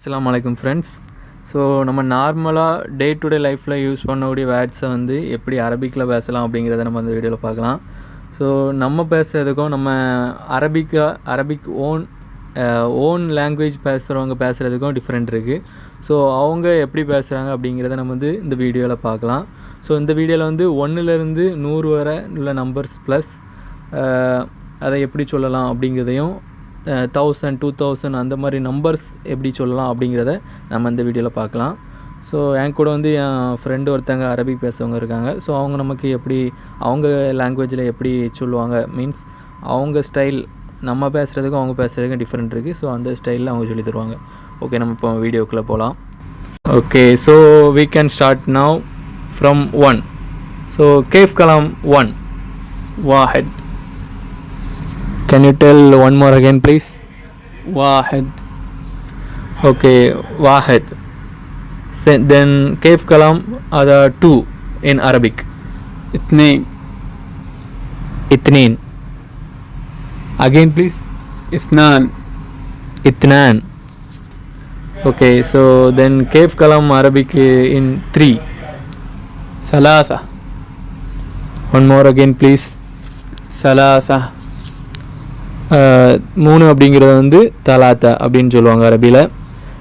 அஸ்லாம் வலைக்கம் friends so நம்ம நார்மலாக டே டு டே லைஃப்பில் யூஸ் பண்ணக்கூடிய வேர்ட்ஸை வந்து எப்படி அரபிக்கில் பேசலாம் அப்படிங்கிறத நம்ம அந்த வீடியோவில் பார்க்கலாம். ஸோ நம்ம பேசுகிறதுக்கும் நம்ம அரபிக்கா அரபிக் ஓன் ஓன் லாங்குவேஜ் பேசுகிறவங்க பேசுகிறதுக்கும் டிஃப்ரெண்ட் இருக்குது ஸோ அவங்க எப்படி பேசுகிறாங்க அப்படிங்கிறத நம்ம வந்து இந்த வீடியோவில் பார்க்கலாம். ஸோ இந்த வீடியோவில் வந்து ஒன்றுலேருந்து நூறு வரை உள்ள நம்பர்ஸ் ப்ளஸ் அதை எப்படி சொல்லலாம் அப்படிங்கிறதையும் தௌசண்ட் டூ தௌசண்ட் அந்த மாதிரி நம்பர்ஸ் எப்படி சொல்லலாம் அப்படிங்கிறத நம்ம இந்த வீடியோவில் பார்க்கலாம். ஸோ என் கூட வந்து என் ஃப்ரெண்டு ஒருத்தங்க அரபிக் பேசுகிறவங்க இருக்காங்க. ஸோ அவங்க நமக்கு எப்படி அவங்க லாங்குவேஜில் எப்படி சொல்லுவாங்க? மீன்ஸ் அவங்க ஸ்டைல் நம்ம பேசுகிறதுக்கும் அவங்க பேசுகிறதுக்கும் டிஃப்ரெண்ட் இருக்குது ஸோ அந்த ஸ்டைலில் அவங்க சொல்லி தருவாங்க. ஓகே நம்ம இப்போ வீடியோக்குள்ளே போகலாம் okay so we can start now from one so cafe கலாம் ஒன் வாஹெட் Can you tell one more again, please? Wahid. Okay, Wahid. Then Kaif Kalam are the two in Arabic. Itnain. Itnain. Again, please. Isnan. Itnan. Okay, so then Kaif Kalam Arabic eh, in three. Salasa. One more again, please. Salasa. மூணு அப்படிங்கிறது வந்து தலாத்தா அப்படின்னு சொல்லுவாங்க அரபியில்.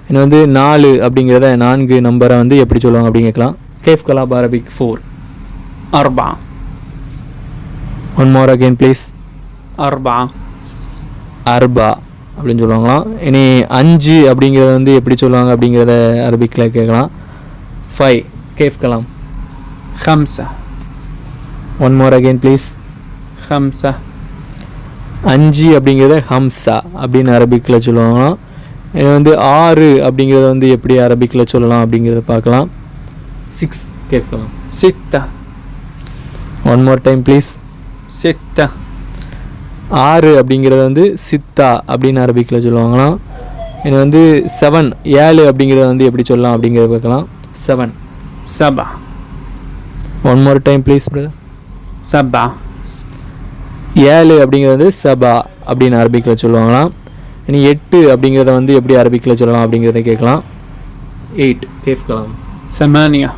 இன்னும் வந்து நாலு அப்படிங்கிறத நான்கு நம்பரை வந்து எப்படி சொல்லுவாங்க அப்படின்னு கேட்கலாம். கேஃப் கலாப் அரபிக் ஃபோர் அர்பா. ஒன் மோர் அகெயின் ப்ளீஸ் அர்பா. அர்பா அப்படின்னு சொல்லுவாங்களாம். இனி அஞ்சு அப்படிங்கிறத வந்து எப்படி சொல்லுவாங்க அப்படிங்கிறத அரபிக்கில் கேட்கலாம். ஃபைவ் கேஃப் கலாம். ஹம்சா. ஒன் மோர் அகெயின் ப்ளீஸ் ஹம்சா. அஞ்சு அப்படிங்கிறத ஹம்சா அப்படின்னு அரபிக்கில் சொல்லுவாங்க இது வந்து ஆறு அப்படிங்கிறத வந்து எப்படி அரபிக்கில் சொல்லலாம் அப்படிங்கிறத பார்க்கலாம். சிக்ஸ் கேட்கலாம். சித்தா ஒன் மோர் டைம் ப்ளீஸ் சித்தா ஆறு அப்படிங்கிறது வந்து சித்தா அப்படின்னு அரபிக்கில் சொல்லுவாங்களாம். இது வந்து செவன் ஏழு அப்படிங்கிறத வந்து எப்படி சொல்லலாம் அப்படிங்கிறத பார்க்கலாம். Seven Sabha. One more time please brother சபா. ஏழு அப்படிங்கிறது வந்து சபா அப்படின்னு அரபிக்கில் சொல்லுவாங்களாம். இனி எட்டு அப்படிங்கிறத வந்து எப்படி அரபிக்கில் சொல்லலாம் அப்படிங்கிறத கேட்கலாம். எயிட் கேட்கலாம். செமானியா.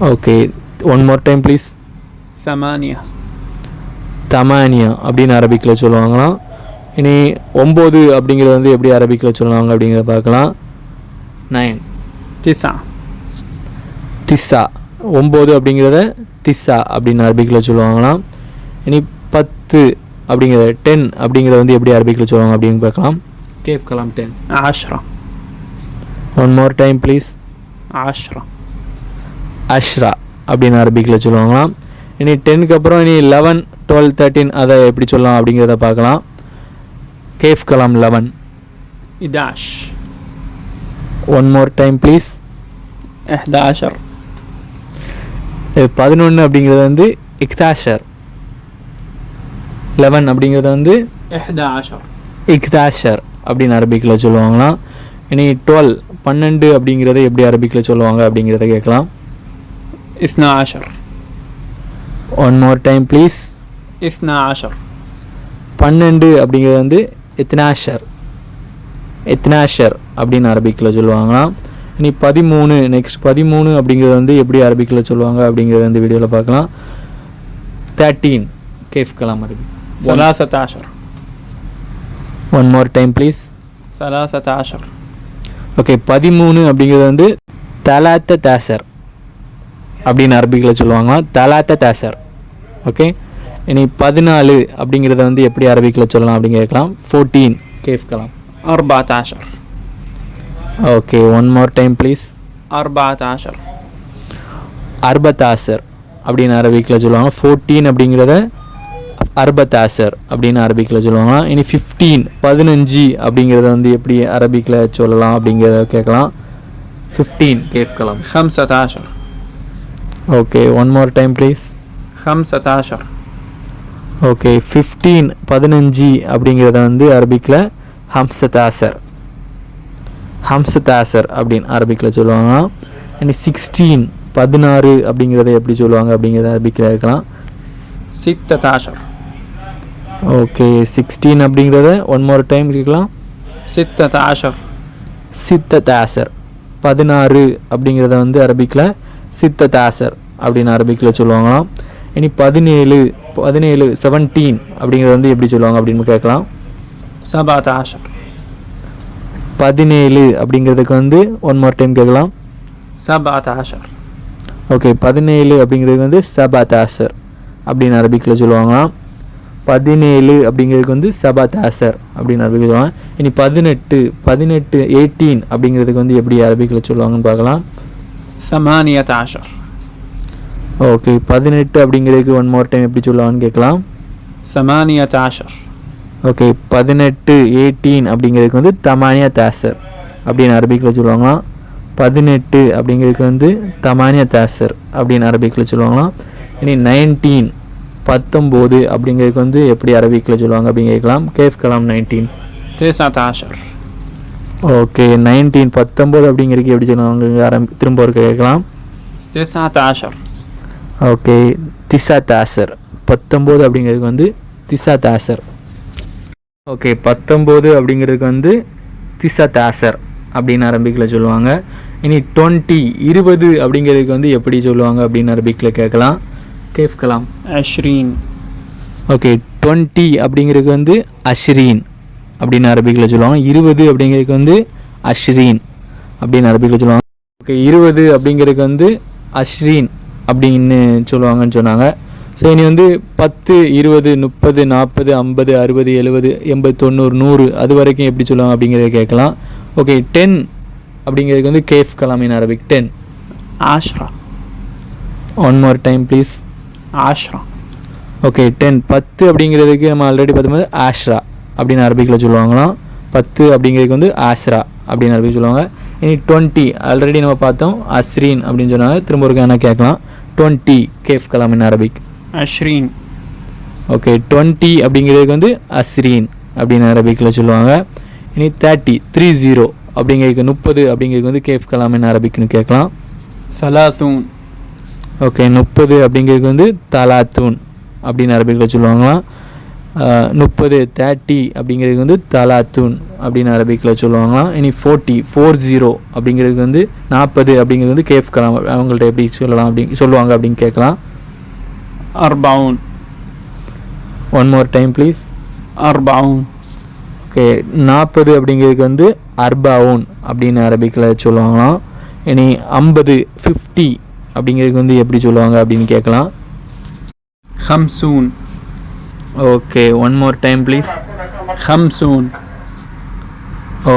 Okay one more time please சமானியா. தமானியா அப்படின்னு அரபிக்கில் சொல்லுவாங்களாம். இனி ஒம்பது அப்படிங்கிறது வந்து எப்படி அரபிக்கில் சொல்லுவாங்க அப்படிங்கிறத பார்க்கலாம். நைன் திசா. திஸ்ஸா ஒம்பது அப்படிங்கிறத திஸ்ஸா அப்படின்னு அரபிக்கில் சொல்லுவாங்களாம். இனி பத்து அப்படிங்கிறத டென் அப்படிங்கிறத வந்து எப்படி அரபிக்கில் சொல்லுவாங்க அப்படின்னு பார்க்கலாம். கேஃப் கலாம் டென் ஆஷ்ரா. ஒன் மோர் டைம் ப்ளீஸ் ஆஷ்ரா. அஷ்ரா அப்படின்னு அரபிக்கில் சொல்லுவாங்களாம். இனி டென்க்கு அப்புறம் இனி லெவன் டுவெல் தேர்ட்டின் அதை எப்படி சொல்லலாம் அப்படிங்கிறத பார்க்கலாம். கேஃப் கலாம் லெவன் இதாஷ். ஒன் மோர் டைம் ப்ளீஸ் எஹ்தாஷர் பதினொன்று அப்படிங்கிறது வந்து இக்தாஷர். லெவன் அப்படிங்கிறது வந்து 11 இக்தாஷர் அப்படின்னு அரபிக்கில் சொல்லுவாங்களாம். இனி டுவெல் பன்னெண்டு அப்படிங்கிறத எப்படி அரபிக்கில் சொல்லுவாங்க அப்படிங்கிறத கேட்கலாம். 12 ஒன் மோர் டைம் ப்ளீஸ் 12 பன்னெண்டு அப்படிங்கிறது வந்து இத்னாஷர் இத்னாஷர் அப்படின்னு அரபிக்கில் சொல்லுவாங்களாம். இனி பதிமூணு நெக்ஸ்ட் பதிமூணு அப்படிங்கிறது வந்து எப்படி அரபிக்கில் சொல்லுவாங்க அப்படிங்கிறத இந்த வீடியோவில் பார்க்கலாம். தேர்ட்டீன் கேஃப் கலாம் அரபி. 13 one more time please 13 okay பதிமூணு அப்படிங்கிறது வந்து தலாத்த தேசர் அப்படின்னு அரபிக்கில் சொல்லுவாங்களாம் தலாத்த தேசர். ஓகே இனி பதினாலு அப்படிங்கிறத வந்து எப்படி அரபிக்கில் சொல்லலாம் அப்படின்னு கேட்கலாம். ஃபோர்டீன் கேஃப் கலாம் 14 okay one more time please 14 அர்பத்தாசர் அப்படின்னு அரபிக்கில் சொல்லுவாங்க. ஃபோர்டீன் அப்படிங்கிறத அர்பத்தாசர் அப்படின்னு அரபிக்கில் சொல்லுவாங்க. இனி ஃபிஃப்டீன் பதினஞ்சு அப்படிங்கிறத வந்து எப்படி அரபிக்கில் சொல்லலாம் அப்படிங்கிறத கேட்கலாம். ஃபிஃப்டீன் கேஃப் கலாம் 15 okay one more time please 15 okay fifteen பதினஞ்சு அப்படிங்கிறத வந்து அரபிக்கில் ஹம்சதாசர் ஹம்சதாசர் அப்படின்னு அரபிக்கில் சொல்லுவாங்க. இனி சிக்ஸ்டீன் பதினாறு அப்படிங்கிறத எப்படி சொல்லுவாங்க அப்படிங்கிறத அரபிக்கில் கேட்கலாம். 16 ஓகே சிக்ஸ்டீன் அப்படிங்கிறத ஒன் மோர் டைம் கேட்கலாம். சித்த ஆஷர். சித்த தாசர் பதினாறு அப்படிங்கிறத வந்து அரபிக்கில் சித்த தாசர் அப்படின்னு அரபிக்கில் சொல்லுவாங்களாம். இனி பதினேழு பதினேழு செவன்டீன் அப்படிங்கிறது வந்து எப்படி சொல்லுவாங்க அப்படின்னு கேட்கலாம். சபாத் ஆஷர். பதினேழு அப்படிங்கிறதுக்கு வந்து ஒன் மோர் டைம் கேட்கலாம். சபாத் ஆஷர். ஓகே பதினேழு அப்படிங்கிறது வந்து சபாத் ஆசர் அப்படின்னு அரபிக்கில் சொல்லுவாங்களாம். பதினேழு அப்படிங்கிறதுக்கு வந்து சபாத் ஆசர் அப்படின்னு அரபிக்கில் சொல்லுவாங்க. இனி பதினெட்டு பதினெட்டு எயிட்டீன் அப்படிங்கிறதுக்கு வந்து எப்படி அரபிக்கில் சொல்லுவாங்கன்னு பார்க்கலாம். சமானியா தாஷர் ஓகே பதினெட்டு அப்படிங்கிறதுக்கு ஒன் மோர் டைம் எப்படி சொல்லுவாங்கன்னு கேட்கலாம். சமானியா தாஷர் ஓகே பதினெட்டு எயிட்டீன் அப்படிங்கிறதுக்கு வந்து தமானியா தாசர் அப்படின்னு அரபிக்கில் சொல்லுவாங்களாம். பதினெட்டு அப்படிங்கிறதுக்கு வந்து தமானியா தாசர் அப்படின்னு அரபிக்கில் சொல்லுவாங்களாம். இனி நைன்டீன் பத்தொம்போது அப்படிங்கிறதுக்கு வந்து எப்படி அரபிக்கில் சொல்லுவாங்க அப்படின்னு கேட்கலாம். கேஃப் கலாம் நைன்டீன். தேசாத் ஆஷர் ஓகே நைன்டீன் பத்தொம்போது அப்படிங்கிறதுக்கு எப்படி சொல்லுவாங்க? ஆரம்பி திரும்ப ஒரு கேட்கலாம். தேசா ஆஷர் ஓகே திசா தாசர் பத்தொம்போது அப்படிங்கிறதுக்கு வந்து திசா தாசர் ஓகே பத்தொம்போது அப்படிங்கிறதுக்கு வந்து திசா தாசர் அப்படின்னு அரபிக்கில் சொல்லுவாங்க. இனி டுவெண்ட்டி இருபது அப்படிங்கிறதுக்கு வந்து எப்படி சொல்லுவாங்க அப்படின்னு அரபிக்கில் கேட்கலாம். கேஃப் கலாம் அஷ்ரீன். ஓகே டுவெண்ட்டி அப்படிங்கிறதுக்கு வந்து அஷ்ரீன் அப்படின்னு அரபிக்கில் சொல்லுவாங்க. இருபது அப்படிங்கிறதுக்கு வந்து அஷ்ரீன் அப்படின்னு அரபிக்கில் சொல்லுவாங்க. ஓகே இருபது அப்படிங்கிறதுக்கு வந்து அஷ்ரீன் அப்படின்னு சொல்லுவாங்கன்னு சொன்னாங்க. ஸோ இனி வந்து பத்து இருபது முப்பது நாற்பது ஐம்பது அறுபது எழுபது எண்பது தொண்ணூறு நூறு அது வரைக்கும் எப்படி சொல்லுவாங்க அப்படிங்கிறத கேட்கலாம். ஓகே டென் அப்படிங்கிறதுக்கு வந்து கேஃப் கலாம் இன் அரபிக். டென் ஆஷ்ரா. ஒன் மோர் டைம் ப்ளீஸ் ஆஷ்ரா. ஓகே டென் பத்து அப்படிங்கிறதுக்கு நம்ம ஆல்ரெடி பார்த்தும்போது ஆஷ்ரா அப்படின்னு அரபிக்கில் சொல்லுவாங்களாம். பத்து அப்படிங்கிறதுக்கு வந்து ஆஷ்ரா அப்படின்னு அரபிக் சொல்லுவாங்க. இனி டுவெண்ட்டி ஆல்ரெடி நம்ம பார்த்தோம். அஸ்ரீன் அப்படின்னு சொன்னாங்க. திரும்ப என்ன கேட்கலாம். டுவெண்ட்டி கேஃப் கலாம் இன் அரபிக்? அஸ்ரீன். ஓகே டுவெண்ட்டி அப்படிங்கிறதுக்கு வந்து அஸ்ரீன் அப்படின்னு அரபிக்கில் சொல்லுவாங்க. இனி தேர்ட்டி த்ரீ ஜீரோ அப்படிங்கிறதுக்கு முப்பது அப்படிங்கிறதுக்கு வந்து கேஃப் கலாம் இன் அரபிக்னு கேட்கலாம். சலாசூன் ஓகே முப்பது அப்படிங்கிறது வந்து தலாத்தூன் அப்படின்னு அரபிக்கில் சொல்லுவாங்களாம். முப்பது தேர்ட்டி அப்படிங்கிறது வந்து தலாத்தூன் அப்படின்னு அரபிக்கில் சொல்லுவாங்களாம். இனி ஃபோர்ட்டி ஃபோர் ஜீரோ அப்படிங்கிறது வந்து நாற்பது அப்படிங்கிறது வந்து கேஃப் கலாம் அவங்கள்ட்ட எப்படி சொல்லலாம் அப்படி சொல்லுவாங்க அப்படின்னு கேட்கலாம். அர்பவுன். ஒன் மோர் டைம் ப்ளீஸ் அர்பவுன். ஓகே நாற்பது அப்படிங்கிறதுக்கு வந்து அர்பவுன் அப்படின்னு அரபிக்கில் சொல்லுவாங்களாம். இனி ஐம்பது ஃபிஃப்டி அப்படிங்கிறதுக்கு வந்து எப்படி சொல்லுவாங்க அப்படின்னு கேட்கலாம். ஹம் சூன் okay one more time please ஹம் சூன்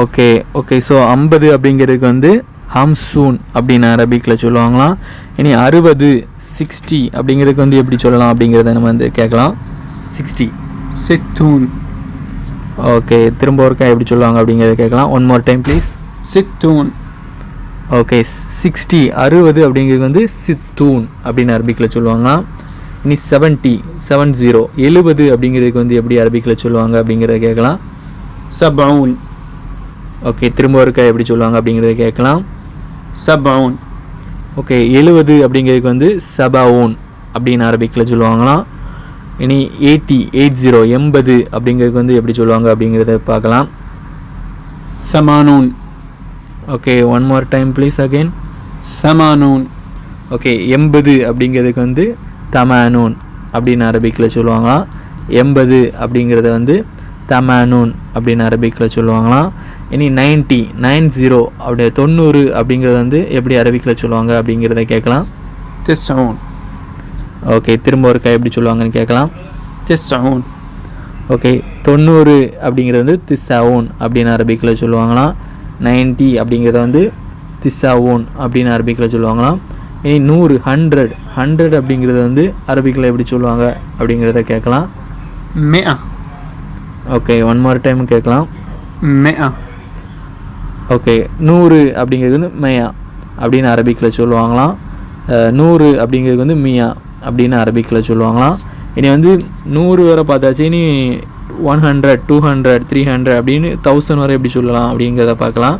ஓகே ஓகே ஸோ ஐம்பது அப்படிங்கிறதுக்கு வந்து ஹம் சூன் அப்படின்னு அரபிக்கில் சொல்லுவாங்களாம். இனி அறுபது சிக்ஸ்டி அப்படிங்கிறதுக்கு வந்து எப்படி சொல்லலாம் அப்படிங்கிறத நம்ம வந்து கேட்கலாம். சிக்ஸ்டி சித்தூன் ஓகே திரும்ப ஒருக்கா எப்படி சொல்லுவாங்க அப்படிங்கிறத கேட்கலாம். ஒன் மோர் டைம் ப்ளீஸ் சித்தூன் ஓகே சிக்ஸ்டி அறுபது அப்படிங்கிறது வந்து சித்தூன் அப்படின்னு அரபிக்கில் சொல்லுவாங்களாம் இனி செவன்ட்டி செவன் ஜீரோ எழுபது அப்படிங்கிறதுக்கு வந்து எப்படி அரபிக்கில் சொல்லுவாங்க அப்படிங்கிறத கேட்கலாம். சபவுன். ஓகே திரும்ப இருக்க எப்படி சொல்லுவாங்க அப்படிங்கிறத கேட்கலாம். சபவுன். ஓகே எழுபது அப்படிங்கிறதுக்கு வந்து சபவுன் அப்படின்னு அரபிக்கில் சொல்லுவாங்களாம். இனி எயிட்டி எயிட் ஜீரோ எண்பது அப்படிங்கிறதுக்கு வந்து எப்படி சொல்லுவாங்க அப்படிங்கிறத பார்க்கலாம். சமானூன். Okay one more time please again சமானூன். Okay எண்பது அப்படிங்கிறதுக்கு வந்து தமானூன் அப்படின்னு அரபிக்கில் சொல்லுவாங்களாம். எண்பது அப்படிங்கிறத வந்து தமானூன் அப்படின்னு அரபிக்கில் சொல்லுவாங்களாம். இனி நைன்ட்டி நைன் ஜீரோ அப்படி தொண்ணூறு அப்படிங்கிறது வந்து எப்படி அரபிக்கில் சொல்லுவாங்க அப்படிங்கிறத கேட்கலாம். டெஸ்டவுன் ஓகே திரும்ப ஒரு கை எப்படி சொல்லுவாங்கன்னு கேட்கலாம். டெஸ்டவுன் ஓகே தொண்ணூறு அப்படிங்கிறது வந்து திஸ்ஸவுன் அப்படின்னு அரபிக்கில் சொல்லுவாங்களாம். நைன்ட்டி அப்படிங்கிறத வந்து திசாவோன் அப்படின்னு அரபிக்கில் சொல்லுவாங்களாம். இனி நூறு ஹண்ட்ரட் ஹண்ட்ரட் அப்படிங்கிறது வந்து அரபிக்கில் எப்படி சொல்லுவாங்க அப்படிங்கிறத கேட்கலாம். மே ஓகே ஒன் மோர் டைம் கேட்கலாம். மே ஓகே நூறு அப்படிங்கிறது வந்து மேயா அப்படின்னு அரபிக்கில் சொல்லுவாங்களாம். நூறு அப்படிங்கிறது வந்து மியா அப்படின்னு அரபிக்கில் சொல்லுவாங்களாம். இனி வந்து நூறு வரை பார்த்தாச்சு இனி one hundred two hundred three hundred அப்படின்னு தௌசண்ட் வரை எப்படி சொல்லலாம் அப்படிங்கிறத பார்க்கலாம்.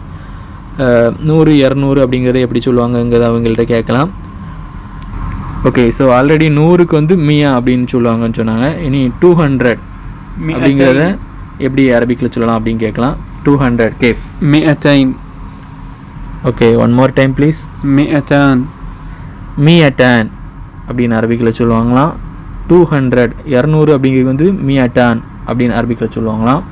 நூறு இரநூறு அப்படிங்கிறத எப்படி சொல்லுவாங்கங்கிறத அவங்கள்ட்ட கேட்கலாம். ஓகே ஸோ ஆல்ரெடி நூறுக்கு வந்து மியா அப்படின்னு சொல்லுவாங்கன்னு சொன்னாங்க. இனி டூ ஹண்ட்ரட் அப்படிங்கிறத எப்படி அரபிக்கில் சொல்லலாம் அப்படின்னு கேட்கலாம். டூ ஹண்ட்ரட் கேஃப் மே அத்தைன் okay one more time please மே அட்டான் மீ அட்டான் அப்படின்னு அரபிக்கில் சொல்லுவாங்களாம். டூ ஹண்ட்ரட் இரநூறு அப்படிங்கிறது வந்து மீ அட்டான் அப்படின்னு அரபிக்கில் சொல்லுவாங்களாம்.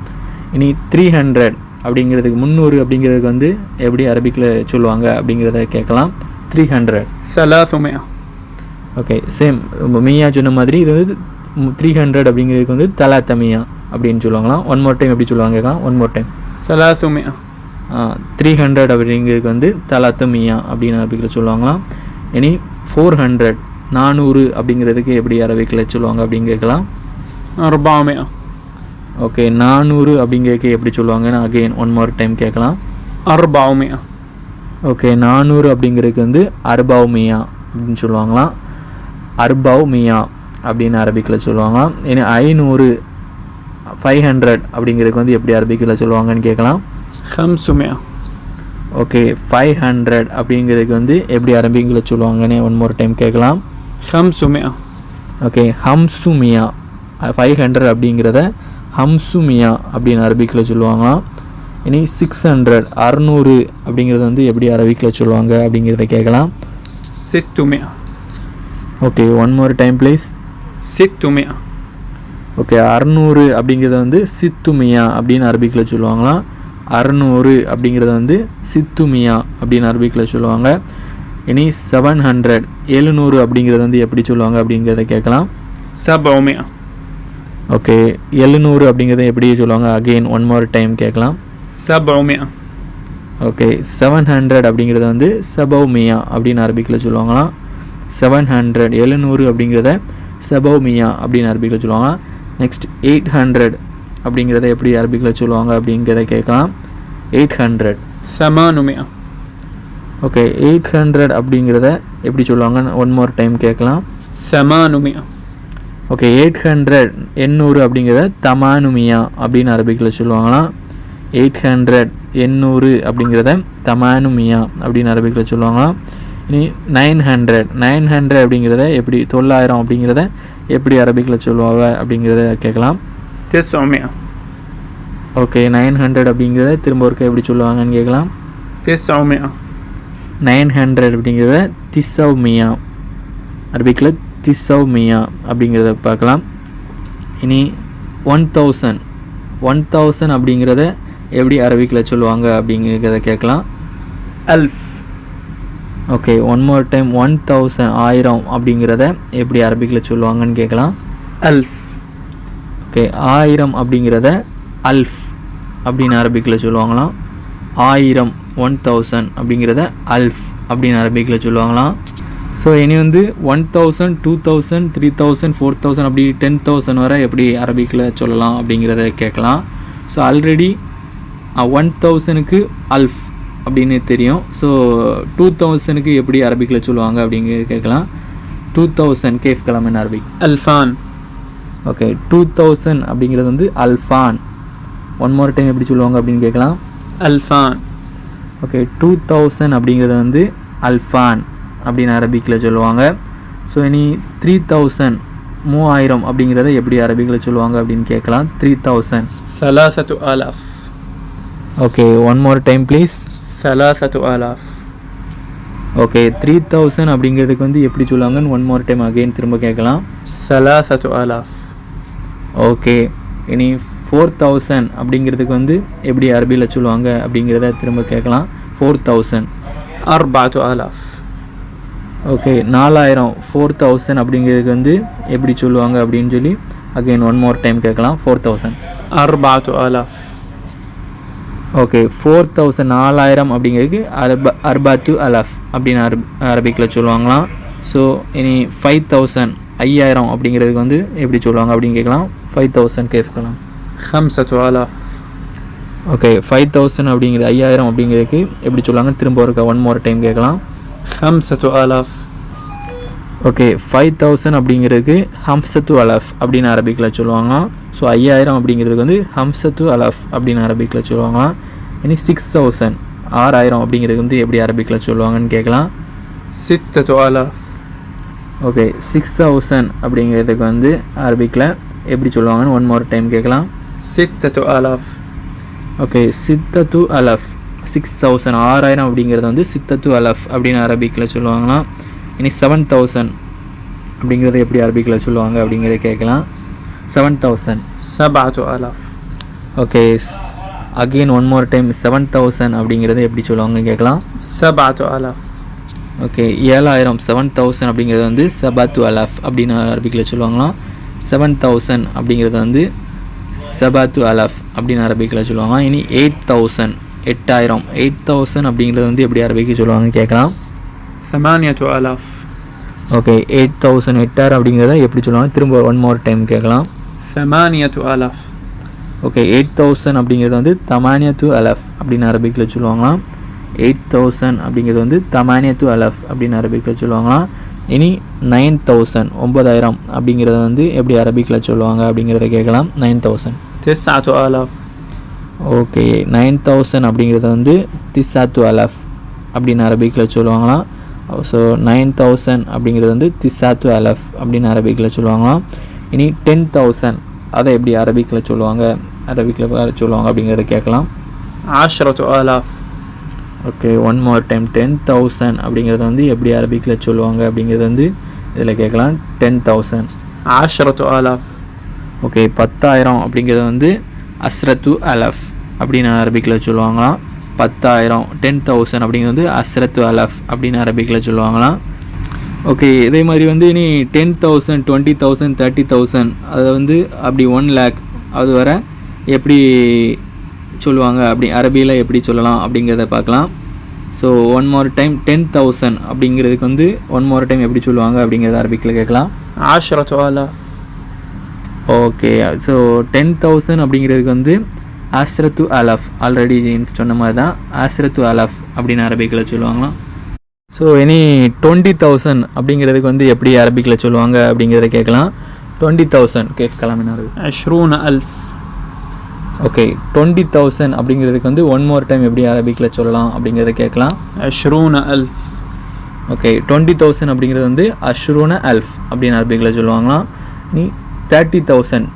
இனி த்ரீ ஹண்ட்ரட் அப்படிங்கிறதுக்கு முந்நூறு அப்படிங்கிறதுக்கு வந்து எப்படி அரபிக்கில் சொல்லுவாங்க அப்படிங்கிறத கேட்கலாம். த்ரீ ஹண்ட்ரட் சலா சுமையா ஓகே சேம் மெய்யா சொன்ன மாதிரி இது வந்து த்ரீ ஹண்ட்ரட் அப்படிங்கிறதுக்கு வந்து தலா தமியா அப்படின்னு சொல்லுவாங்களாம். ஒன் மோர் டைம் எப்படி சொல்லுவாங்க கேட்கலாம். ஒன் மோர் டைம் சலா சுமையா த்ரீ ஹண்ட்ரட் அப்படிங்கிறதுக்கு வந்து தலா தமியா அப்படின்னு அரபிக்கில் சொல்லுவாங்களாம். இனி ஃபோர் ஹண்ட்ரட் நானூறு அப்படிங்கிறதுக்கு எப்படி அரபிக்கில் சொல்லுவாங்க அப்படின்னு கேட்கலாம். ரூபாமையா ஓகே நானூறு அப்படிங்கிறக்க எப்படி சொல்லுவாங்கன்னு அகெயின் ஒன் மோர் டைம் கேட்கலாம். அர்பாவுமியா. ஓகே நானூறு அப்படிங்கிறதுக்கு வந்து அர்பாவ் மியா அப்படின்னு சொல்லுவாங்களாம். அர்பாவ் மியா அப்படின்னு அரபிக்கில் சொல்லுவாங்களாம். ஏன்னா ஐநூறு ஃபைவ் ஹண்ட்ரட் அப்படிங்கிறதுக்கு வந்து எப்படி அரபிக்கில் சொல்லுவாங்கன்னு கேட்கலாம். ஹம்சுமியா. ஓகே ஃபைவ் ஹண்ட்ரட் அப்படிங்கிறதுக்கு வந்து எப்படி அரபிக்கில் சொல்லுவாங்கன்னு ஒன் மோர் டைம் கேட்கலாம். ஹம்சுமியா. ஓகே ஹம்சுமியா ஃபைவ் ஹண்ட்ரட் அப்படிங்கிறத ஹம்சுமியா அப்படின்னு அரபிக்கில் சொல்லுவாங்களாம் இனி சிக்ஸ் ஹண்ட்ரட் அறநூறு அப்படிங்கிறது வந்து எப்படி அரபிக்கில் சொல்லுவாங்க அப்படிங்கிறத கேட்கலாம். சித்துமே okay one more time please சித்துமே okay அறநூறு அப்படிங்கிறத வந்து சித்துமியா அப்படின்னு அரபிக்கில் சொல்லுவாங்களாம். அறநூறு அப்படிங்கிறத வந்து சித்துமியா அப்படின்னு அரபிக்கில் சொல்லுவாங்க. இனி செவன் ஹண்ட்ரட் எழுநூறு அப்படிங்கிறத வந்து எப்படி சொல்லுவாங்க அப்படிங்கிறத கேட்கலாம். சபோமியா. ஓகே எழுநூறு அப்படிங்கிறத எப்படி சொல்லுவாங்க? அகெயின் ஒன் மோர் டைம் கேட்கலாம். சபௌமியா. ஓகே செவன் ஹண்ட்ரட் அப்படிங்கிறத வந்து சபௌமியா அப்படின்னு அரபிக்கில் சொல்லுவாங்களாம். செவன் ஹண்ட்ரட் எழுநூறு அப்படிங்கிறத சபௌமியா அப்படின்னு அரபிக்கில் சொல்லுவாங்க நெக்ஸ்ட் எயிட் ஹண்ட்ரட் அப்படிங்கிறத எப்படி அரபிக்கில் சொல்லுவாங்க அப்படிங்கிறத கேட்கலாம். எயிட் ஹண்ட்ரட் சமானுமியா. ஓகே எயிட் ஹண்ட்ரட் அப்படிங்கிறத எப்படி சொல்லுவாங்கன்னு ஒன் மோர் டைம் கேட்கலாம். சமானுமியா. ஓகே எயிட் ஹண்ட்ரட் எண்ணூறு அப்படிங்கிறத தமானுமியா அப்படின்னு அரபிக்கில் சொல்லுவாங்களாம் எயிட் ஹண்ட்ரட் எண்ணூறு அப்படிங்கிறத தமானுமியா அப்படின்னு அரபிக்கில் சொல்லுவாங்களாம் இனி நைன் ஹண்ட்ரட் நைன் ஹண்ட்ரட் அப்படிங்கிறத எப்படி தொள்ளாயிரம் அப்படிங்கிறத எப்படி அரபிக்கில் சொல்லுவாங்க அப்படிங்கிறத கேட்கலாம். தெஸ்வாமியா ஓகே நைன் ஹண்ட்ரட் அப்படிங்கிறத திரும்ப ஒருக்க எப்படி சொல்லுவாங்கன்னு கேட்கலாம். தெஸ்வாமியா நைன் ஹண்ட்ரட் அப்படிங்கிறத திசௌமியா அரபிக்கில் திசவ் மியா அப்படிங்கிறத பார்க்கலாம். இனி ஒன் தௌசண்ட். ஒன் தௌசண்ட் அப்படிங்கிறத எப்படி அரபிக்கில் சொல்லுவாங்க அப்படிங்கிறத கேட்கலாம். Half. Okay one more time one thousand ஆயிரம் அப்படிங்கிறத எப்படி அரபிக்கில் சொல்லுவாங்கன்னு கேட்கலாம். அல்ஃப். ஓகே ஆயிரம் அப்படிங்கிறத அல்ஃப் அப்படின்னு அரபிக்கில் சொல்லுவாங்களாம். ஆயிரம் ஒன் தௌசண்ட் அப்படிங்கிறத அல்ஃப் அப்படின்னு அரபிக்கில் சொல்லுவாங்களாம். ஸோ இனி வந்து one thousand two thousand three thousand four thousand அப்படி டென் தௌசண்ட் வரை எப்படி அரபிக்கில் சொல்லலாம் அப்படிங்கிறத கேட்கலாம். ஸோ ஆல்ரெடி ஒன் தௌசண்ட்க்கு அல்ஃப் அப்படின்னு தெரியும். ஸோ டூ தௌசண்ட்க்கு எப்படி அரபிக்கில் சொல்லுவாங்க அப்படிங்கிறது கேட்கலாம். டூ தௌசண்ட் கேஃப் கலாமின் அரபிக் அல்ஃபான். ஓகே டூ தௌசண்ட் அப்படிங்கிறது வந்து அல்ஃபான். ஒன் மோர் டைம் எப்படி சொல்லுவாங்க அப்படின்னு கேட்கலாம். அல்ஃபான். ஓகே டூ தௌசண்ட் அப்படிங்கிறது வந்து அல்ஃபான். அப்படின்னு அரபிக்கில் சொல்லுவாங்க. ஸோ இனி த்ரீ தௌசண்ட் மூவாயிரம் அப்படிங்கிறத எப்படி அரபிகளை சொல்லுவாங்க அப்படின்னு கேட்கலாம். த்ரீ தௌசண்ட் சலாசத்து ஆலாஃப். Okay one more time please சலாசத்து ஆலாஃப். ஓகே த்ரீ தௌசண்ட் அப்படிங்கிறதுக்கு வந்து எப்படி சொல்லுவாங்கன்னு ஒன் மோர் டைம் அகெயின் திரும்ப கேட்கலாம். சலாசத்து ஆலாஃப். ஓகே இனி ஃபோர் தௌசண்ட் அப்படிங்கிறதுக்கு வந்து எப்படி அரபியில் சொல்லுவாங்க அப்படிங்கிறத திரும்ப கேட்கலாம். ஃபோர் தௌசண்ட் ஆர் அர்பாத்து ஆலாஃப். ஓகே நாலாயிரம் ஃபோர் தௌசண்ட் அப்படிங்கிறதுக்கு வந்து எப்படி சொல்லுவாங்க அப்படின்னு சொல்லி அகெயின் ஒன் மோர் டைம் கேட்கலாம். ஃபோர் தௌசண்ட் அர்பாத்து அலா. ஓகே ஃபோர் தௌசண்ட் நாலாயிரம் அப்படிங்கிறதுக்கு அர்பா அர்பாத்து அலஃப் அப்படின்னு அரபி அரபிக்கில் சொல்லுவாங்களாம். ஸோ இனி ஃபைவ் தௌசண்ட் ஐயாயிரம் அப்படிங்கிறதுக்கு வந்து எப்படி சொல்லுவாங்க அப்படின்னு கேட்கலாம். ஃபைவ் தௌசண்ட் கேட்கலாம். ஹம்சத்து அலா. ஓகே ஃபைவ் தௌசண்ட் அப்படிங்கிறது ஐயாயிரம் அப்படிங்கிறதுக்கு எப்படி சொல்லுவாங்க திரும்ப ஒருக்கா ஒன் மோர் டைம் கேட்கலாம். ஹம்சத்து அலாஃப் ஓகே ஃபைவ் தௌசண்ட் அப்படிங்கிறதுக்கு ஹம்சத்து அலஃப் அப்படின்னு அரபிக்கில் சொல்லுவாங்க ஸோ ஐயாயிரம் அப்படிங்கிறதுக்கு வந்து ஹம்சத்து அலஃப் அப்படின்னு அரபிக்கில் சொல்லுவாங்க இனி சிக்ஸ் தௌசண்ட் ஆறாயிரம் அப்படிங்கிறது வந்து எப்படி அரபிக்கில் சொல்லுவாங்கன்னு கேட்கலாம். சித்தத்து அலஃப் ஓகே சிக்ஸ் தௌசண்ட் அப்படிங்கிறதுக்கு வந்து அரபிக்கில் எப்படி சொல்லுவாங்கன்னு ஒன் மோர் டைம் கேட்கலாம். சித்தத்து அலாஃப் ஓகே சித்தத்து அலஃப் சிக்ஸ் தௌசண்ட் ஆறாயிரம் அப்படிங்கிறது வந்து சித்தத்து அலஃப் அப்படின்னு அரபிக்கில் சொல்லுவாங்கன்னா இனி செவன் தௌசண்ட் அப்படிங்கிறது எப்படி அரபிக்கில் சொல்லுவாங்க அப்படிங்கிறத கேட்கலாம். செவன் தௌசண்ட் சபாத்து aleph. Okay again one more time seven thousand அப்படிங்கிறது எப்படி சொல்லுவாங்கன்னு கேட்கலாம். சபாத்து அலஃப். ஓகே ஏழாயிரம் செவன் தௌசண்ட் அப்படிங்கிறது வந்து சபாத்து அலஃப் அப்படின்னு அரபிக்கில் சொல்லுவாங்களாம். செவன் தௌசண்ட் அப்படிங்கிறது வந்து சபாத்து அலஃப் அப்படின்னு அரபிக்கில் சொல்லுவாங்க இனி எயிட் தௌசண்ட் எட்டாயிரம். எயிட் தௌசண்ட் அப்படிங்கிறது வந்து எப்படி அரபிக்கு சொல்லுவாங்கன்னு கேட்கலாம். செமானியா சமானியத்து ஆஃப் ஓகே எயிட் தௌசண்ட் எட்டாயிரம் அப்படிங்கிறத எப்படி சொல்லுவாங்க? திரும்ப ஒன் மோர் டைம் கேட்கலாம். சமானியத்து அலாஃப் ஓகே எயிட் தௌசண்ட் அப்படிங்கிறது வந்து தமானியா டு அலஃப் அப்படின்னு அரபிக்கில் சொல்லுவாங்களாம். எயிட் தௌசண்ட் அப்படிங்கிறது வந்து தமானியா டு அலஃப் அப்படின்னு அரபிக்கில் சொல்லுவாங்களாம். இனி நைன் தௌசண்ட் ஒம்பதாயிரம் அப்படிங்கிறத வந்து எப்படி அரபிக்கில் சொல்லுவாங்க அப்படிங்கிறத கேட்கலாம். நைன் தௌசண்ட் டெஸ் ஆ டு அலஃப் ஓகே நைன் தௌசண்ட் அப்படிங்கிறது வந்து திசாத்து அலஃப் அப்படின்னு அரபிக்கில் சொல்லுவாங்களாம். ஸோ நைன் தௌசண்ட் அப்படிங்கிறது வந்து திசாத்து அலஃப் அப்படின்னு அரபிக்கில் சொல்லுவாங்களாம். இனி டென் தௌசண்ட் அதை எப்படி அரபிக்கில் சொல்லுவாங்க? அரபிக்கில் சொல்லுவாங்க அப்படிங்கிறத கேட்கலாம். ஆஷ்ரத்து aleph. Okay one more time ten thousand அப்படிங்கிறத வந்து எப்படி அரபிக்கில் சொல்லுவாங்க அப்படிங்கிறது வந்து இதில் கேட்கலாம். டென் தௌசண்ட் ஆஷ்ரத்து அலாஃப். ஓகே பத்தாயிரம் அப்படிங்கிறது வந்து அஸ்ரத்து அலஃப் அப்படின்னு அரபிக்கில் சொல்லுவாங்களாம். பத்தாயிரம் டென் தௌசண்ட் அப்படிங்கிறது அஸ்ரத்து அலஃப் அப்படின்னு அரபிக்கில் சொல்லுவாங்களாம். ஓகே இதே மாதிரி வந்து நீ ten thousand twenty thousand thirty thousand அதை வந்து அப்படி ஒன் லேக் அது வர எப்படி சொல்லுவாங்க? அப்படி அரபியில் எப்படி சொல்லலாம் அப்படிங்கிறத பார்க்கலாம். So one more time ten thousand அப்படிங்கிறதுக்கு வந்து ஒன் மோர் டைம் எப்படி சொல்லுவாங்க அப்படிங்கிறத அரபிக்கில் கேட்கலாம். ஆஷ்ரத்து அலஃப். ஓகே ஸோ டென் தௌசண்ட் அப்படிங்கிறதுக்கு வந்து ஆஸ்ரத்து அலஃப் ஆல்ரெடி சொன்ன மாதிரி தான் ஆஸ்ரத்து அலஃப் அப்படின்னு அரபிக்கில் சொல்லுவாங்களாம். ஸோ இனி டுவெண்ட்டி தௌசண்ட் அப்படிங்கிறதுக்கு வந்து எப்படி அரபிக்கில் சொல்லுவாங்க அப்படிங்கிறத கேட்கலாம். டுவெண்ட்டி தௌசண்ட் கேட்கலாம் ஷ்ரூன் அல்ஃப் ஓகே டுவெண்ட்டி தௌசண்ட் அப்படிங்கிறதுக்கு வந்து ஒன் மோர் டைம் எப்படி அரபிக்கில் சொல்லலாம் அப்படிங்கிறத கேட்கலாம். ஷ்ரூன் அல்ஃப் ஓகே டுவெண்ட்டி தௌசண்ட் அப்படிங்கிறது வந்து அஷ்ரூன அல்ஃப் அப்படின்னு அரபிக்கில் சொல்லுவாங்களாம். நீ தேர்ட்டி தௌசண்ட்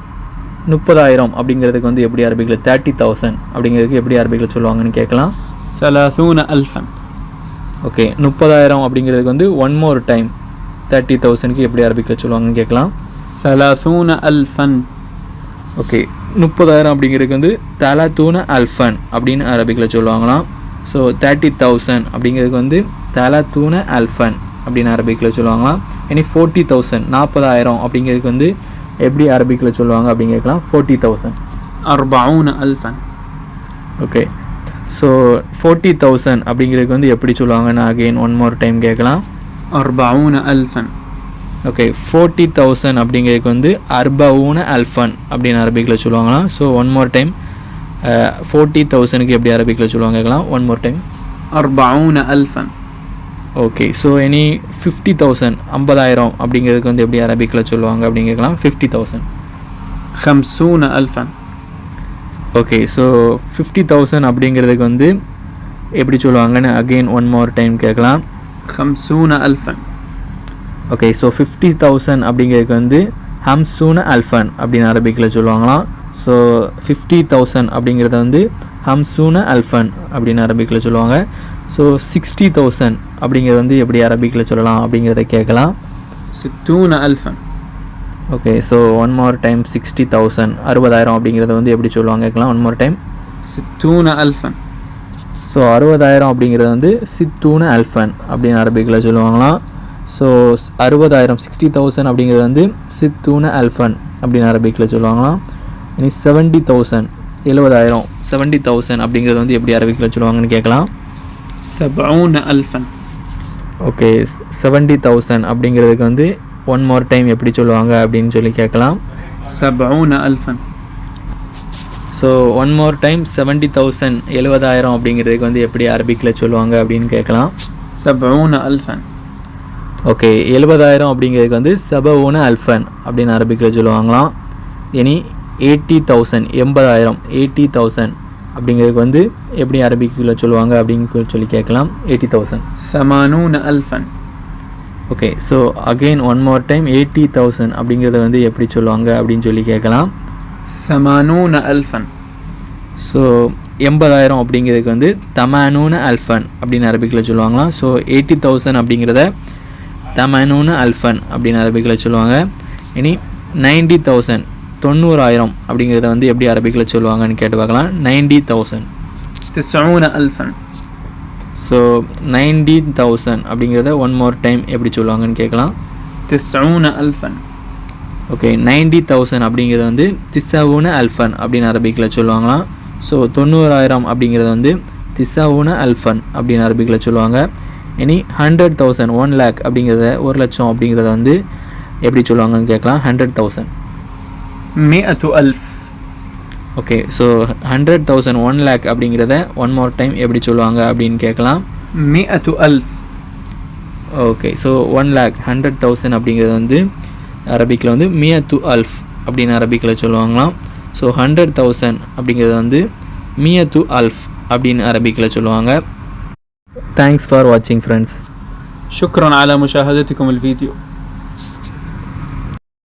முப்பதாயிரம் அப்படிங்கிறதுக்கு வந்து எப்படி அரபிக்கில் தேர்ட்டி தௌசண்ட் அப்படிங்கிறதுக்கு எப்படி அரபிக்கில் சொல்லுவாங்கன்னு கேட்கலாம். சலசூன அல்ஃபன். ஓகே முப்பதாயிரம் அப்படிங்கிறதுக்கு வந்து ஒன் மோர் டைம் தேர்ட்டி தௌசண்ட்க்கு எப்படி அரபிக்கில் சொல்லுவாங்கன்னு கேட்கலாம். சலா சலசூன அல்ஃபன். ஓகே முப்பதாயிரம் அப்படிங்கிறதுக்கு வந்து தலத்தூன அல்ஃபன் அப்படின்னு அரபிக்கில் சொல்லுவாங்களாம். ஸோ தேர்ட்டி தௌசண்ட் அப்படிங்கிறதுக்கு வந்து தலத்தூன அல்ஃபன் அப்படின்னு அரபிக்கில் சொல்லுவாங்களாம். இனி ஃபோர்ட்டி தௌசண்ட் நாற்பதாயிரம் அப்படிங்கிறதுக்கு வந்து எப்படி அரபிக்கில் சொல்லுவாங்க அப்படின்னு கேட்கலாம். ஃபோர்ட்டி தௌசண்ட் அர்பவுன் அல்ஃபன். ஓகே ஸோ ஃபோர்ட்டி தௌசண்ட் அப்படிங்கிறதுக்கு வந்து எப்படி சொல்லுவாங்கன்னு அகெயின் ஒன் மோர் டைம் கேட்கலாம். அர்பவுன் அல்ஃபன். ஓகே ஃபோர்ட்டி தௌசண்ட் அப்படிங்கிறதுக்கு வந்து அர்பவுன அல்ஃபன் அப்படின்னு அரபிக்கில் சொல்லுவாங்களாம். So one more time forty தௌசண்ட்க்கு எப்படி அரபிக்கில் சொல்லுவாங்க கேட்கலாம். ஒன் மோர் டைம் அர்பவுன அல்ஃபன். ஓகே ஸோ எனி ஃபிஃப்டி தௌசண்ட் ஐம்பதாயிரம் அப்படிங்கிறதுக்கு வந்து எப்படி அரபிக்கில் சொல்லுவாங்க அப்படின்னு கேட்கலாம். ஃபிஃப்டி தௌசண்ட் ஹம் சூன் அல்ஃபன். ஓகே ஸோ ஃபிஃப்டி தௌசண்ட் அப்படிங்கிறதுக்கு வந்து எப்படி சொல்லுவாங்கன்னு அகெயின் ஒன் மோர் டைம் கேட்கலாம். ஹம் ஹம்சூன அல்ஃபன். ஓகே ஸோ ஃபிஃப்டி தௌசண்ட் அப்படிங்கிறதுக்கு வந்து ஹம் ஹம்சூன அல்ஃபன் அப்படின்னு அரபிக்கில் சொல்லுவாங்களாம். ஸோ ஃபிஃப்டி தௌசண்ட் அப்படிங்கிறத வந்து ஹம் ஹம்சூன அல்ஃபன் அப்படின்னு அரபிக்கில் சொல்லுவாங்க. ஸோ சிக்ஸ்டி தௌசண்ட் அப்படிங்கிறது வந்து எப்படி அரபிக்கில் சொல்லலாம் அப்படிங்கிறத கேட்கலாம். சித்தூன அல்ஃபன். Okay so one more time sixty thousand அறுபதாயிரம் அப்படிங்கிறத வந்து எப்படி சொல்லுவாங்க கேட்கலாம். ஒன் மோர் டைம் சித்தூன அல்ஃபன். ஸோ அறுபதாயிரம் அப்படிங்கிறது வந்து சித்தூன அல்ஃபன் அப்படின்னு அரபிக்கில் சொல்லுவாங்களாம். ஸோ அறுபதாயிரம் சிக்ஸ்டி தௌசண்ட் அப்படிங்கிறது வந்து சித்தூன அல்ஃபன் அப்படின்னு அரபிக்கில் சொல்லுவாங்களாம். இனி செவன்ட்டி தௌசண்ட் எழுபதாயிரம் செவன்ட்டி தௌசண்ட் அப்படிங்கிறது வந்து எப்படி அரபிக்கில் சொல்லுவாங்கன்னு கேட்கலாம். சபவுன அல்ஃபன். ஓகே செவன்ட்டி தௌசண்ட் அப்படிங்கிறதுக்கு வந்து ஒன் மோர் டைம் எப்படி சொல்லுவாங்க அப்படின்னு சொல்லி கேட்கலாம். சபவுன அல்ஃபன். So one more time seventy thousand எழுபதாயிரம் அப்படிங்கிறதுக்கு வந்து எப்படி அரபிக்கில் சொல்லுவாங்க அப்படின்னு கேட்கலாம். சபவுன அல்ஃபன். ஓகே எழுபதாயிரம் அப்படிங்கிறதுக்கு வந்து சபவுன அல்ஃபன் அப்படின்னு அரபிக்கில் சொல்லுவாங்களாம். இனி எயிட்டி தௌசண்ட் எண்பதாயிரம் எயிட்டி தௌசண்ட் அப்படிங்கிறதுக்கு வந்து எப்படி அரபிக்கில் சொல்லுவாங்க அப்படின்னு சொல்லி கேட்கலாம். எயிட்டி தௌசண்ட் சமானூன் அல்ஃபன். Okay so again one more time eighty thousand அப்படிங்கிறத வந்து எப்படி சொல்லுவாங்க அப்படின்னு சொல்லி கேட்கலாம். சமானூன அல்ஃபன். ஸோ எண்பதாயிரம் அப்படிங்கிறதுக்கு வந்து தமானூன அல்ஃபன் அப்படின்னு அரபிக்கில் சொல்லுவாங்களாம் ஸோ எயிட்டி தௌசண்ட் அப்படிங்கிறத தமானூன அல்ஃபன் அப்படின்னு அரபிக்கில் சொல்லுவாங்க. இனி நைன்டி தௌசண்ட் தொண்ணூறாயிரம் அப்படிங்கிறத வந்து எப்படி அரபிக்கில் சொல்லுவாங்கன்னு கேட்டு பார்க்கலாம். Ninety thousand. தி சவுன அல்ஃபன். ஸோ நைன்டி தௌசண்ட் அப்படிங்கிறத ஒன் மோர் டைம் எப்படி சொல்லுவாங்கன்னு கேட்கலாம். தி சவுன அல்ஃபன். ஓகே நைன்டி தௌசண்ட் அப்படிங்கிறது வந்து திசவுன அல்ஃபன் அப்படின்னு அரபிக்கில் சொல்லுவாங்களாம். ஸோ தொண்ணூறாயிரம் அப்படிங்கிறது வந்து திசவுன அல்ஃபன் அப்படின்னு அரபிக்கில் சொல்லுவாங்க. இனி ஹண்ட்ரட் தௌசண்ட் ஒன் லேக் அப்படிங்கிறத ஒரு லட்சம் அப்படிங்கிறத வந்து எப்படி சொல்லுவாங்கன்னு கேட்கலாம். Hundred thousand مئة ألف okay so hundred thousand one lakh அப்படிங்கிறத ஒன் மோர் டைம் எப்படி சொல்லுவாங்க அப்படின்னு கேட்கலாம் مئة ألف okay so one lakh hundred thousand அப்படிங்கிறது வந்து அரபிக்கில் வந்து மியா து அல்ஃப் அப்படின்னு அரபிக்கில் சொல்லுவாங்களாம் ஸோ ஹண்ட்ரட் தௌசண்ட் அப்படிங்கிறது வந்து மியா து அல்ஃப் அப்படின்னு அரபிக்கில் சொல்லுவாங்க தேங்க்ஸ் ஃபார் வாட்சிங் ஃப்ரெண்ட்ஸ் شكرا على مشاهدتكم الفيديو